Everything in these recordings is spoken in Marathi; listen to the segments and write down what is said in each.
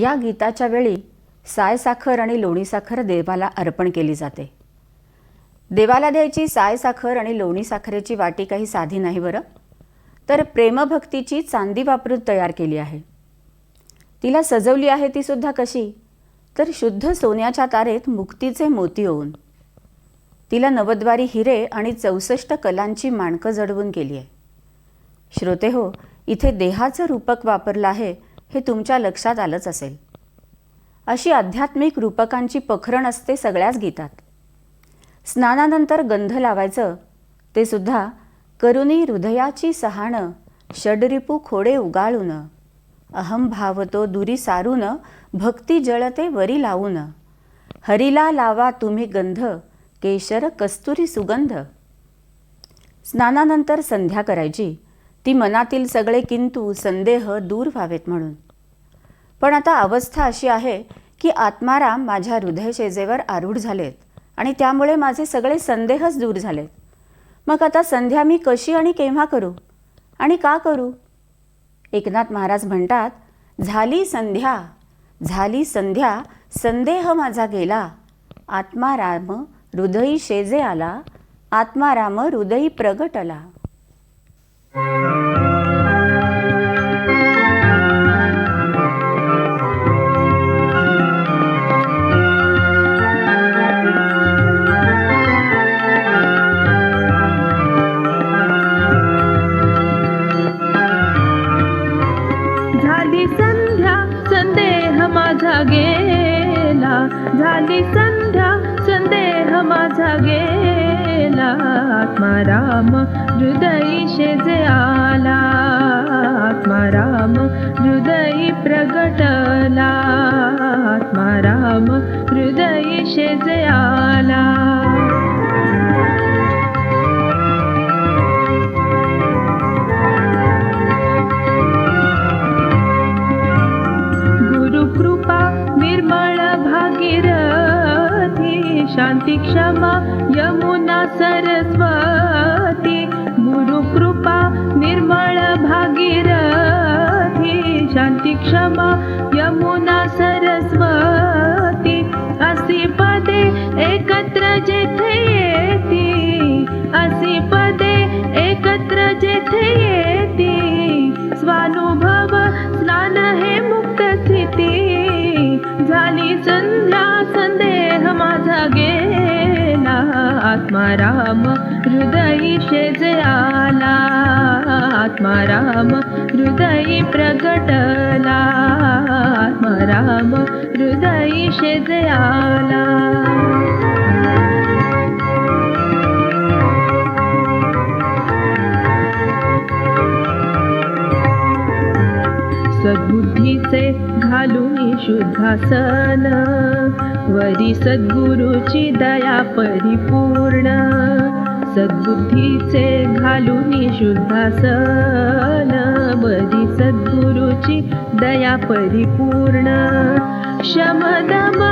या गीताच्या वेळी साय साखर आणि लोणी साखर देवाला अर्पण केली जाते. देवाला द्यायची साय साखर आणि लोणी साखरेची वाटी काही साधी नाही बरं? तर प्रेमभक्तीची चांदी वापरून तयार केली आहे. तिला सजवली आहे ती सुद्धा कशी? तर शुद्ध सोन्याच्या तारेत मुक्तीचे मोती होऊन तिला नवद्वारी हिरे आणि चौसष्ट कलांची माणकं जडवून केली आहे. श्रोते हो इथे देहाचं रूपक वापरलं आहे हे तुमच्या लक्षात आलंच असेल. अशी आध्यात्मिक रूपकांची पखरण असते सगळ्याच गीतात. स्नानानंतर गंध लावायचं ते सुद्धा करुणी हृदयाची सहाणं षडरिपू खोडे उगाळून. अहम भावतो दुरी सारून भक्ती जळते वरी लावून. हरीला लावा तुम्ही गंध केशर कस्तुरी सुगंध. स्नानानंतर संध्या करायची. ती मनातील सगळे किंतू संदेह दूर व्हावेत म्हणून. पण आता अवस्था अशी आहे की आत्माराम माझ्या हृदयशेजेवर आरूढ झालेत आणि त्यामुळे माझे सगळे संदेहच दूर झालेत. मग आता संध्या मी कशी आणि केव्हा करू? आणि का करू? एकनाथ महाराज म्हणतात झाली संध्या झाली संध्या संदेह माझा गेला. आत्माराम हृदयी शेजे आला आत्माराम हृदयी प्रगटला. झाली संध्या संदेह माझा गेला. झाली संध्या संदेह माझा गेला. आत्माराम हृदयी शेजे आला आत्माराम हृदयी प्रगटला. आत्माराम हृदयी शेजे आला शांती क्षमा यमुना सरस्वती गुरुकृपा निर्मळ भागीरथी। शांती क्षमा यमुना सरस्वती असी पदे एकत्र जेथे आत्माराम हृदयी शेज आला आत्माराम हृदयी प्रगटला. आत्माराम हृदयी शेज आला शुद्धासन. वरी सद्गुरुची दया परिपूर्ण. सद्बुद्धीचे घालून शुद्धासन. वरी सद्गुरुची दया परिपूर्ण. शमदम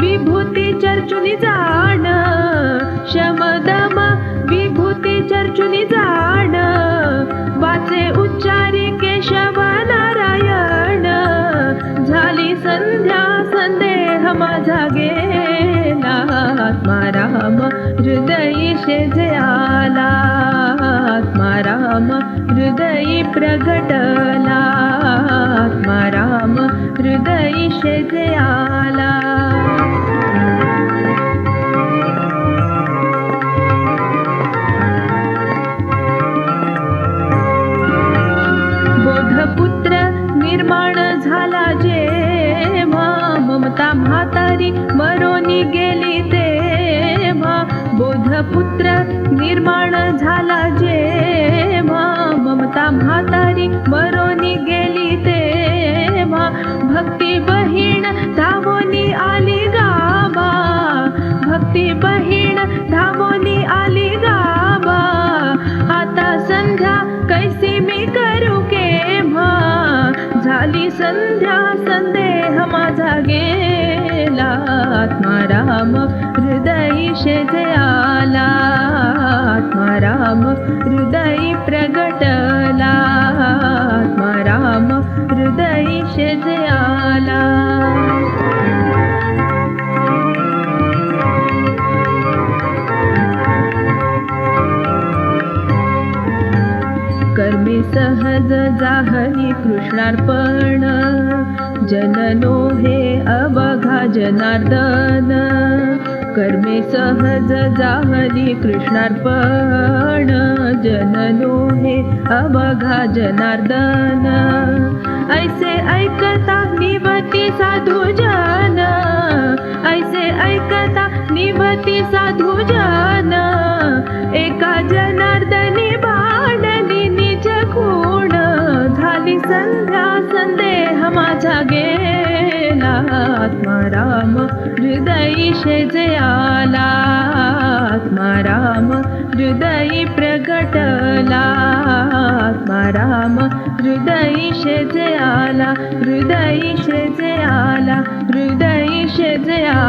विभूती चर्चुनी जाण. शमदम विभूती चर्चुनी जाण. आत्माराम हृदयी शेजे आला आत्माराम हृदयी प्रगटला. आत्माराम हृदयी शेजे आला. बोधपुत्र निर्माण झाला जेव्हा ममता म्हातारी मरोनी गेली ते. बोधपुत्र निर्माण झाला जेव्हा ममता म्हातारी मरोनी गेली तेव्हा. भक्ती बहीण धावोनी आली गावा भक्ती बहीण धावोनी आली गावा आता संध्या कैसी मी करू केव्हा? झाली संध्या संदेह माझा आत्माराम हृदय शेजे आला हृदय प्रगटला. आत्मा हृदय शेजे आला सहज जाहली कृष्णार्पण. जननो हे अवघा जनार्दन कर्मे सहज जाहली कृष्णार्पण। जननो हे अवघा जनार्दन ऐसे ऐकता निवती साधू जन। ऐसे ऐकता निवती साधू जन आत्मा राम आत्माम जयाला आत्मा राम हृदयि प्रकटला आत्मा राम हृदय जयाला हृदय जयाला हृदय जया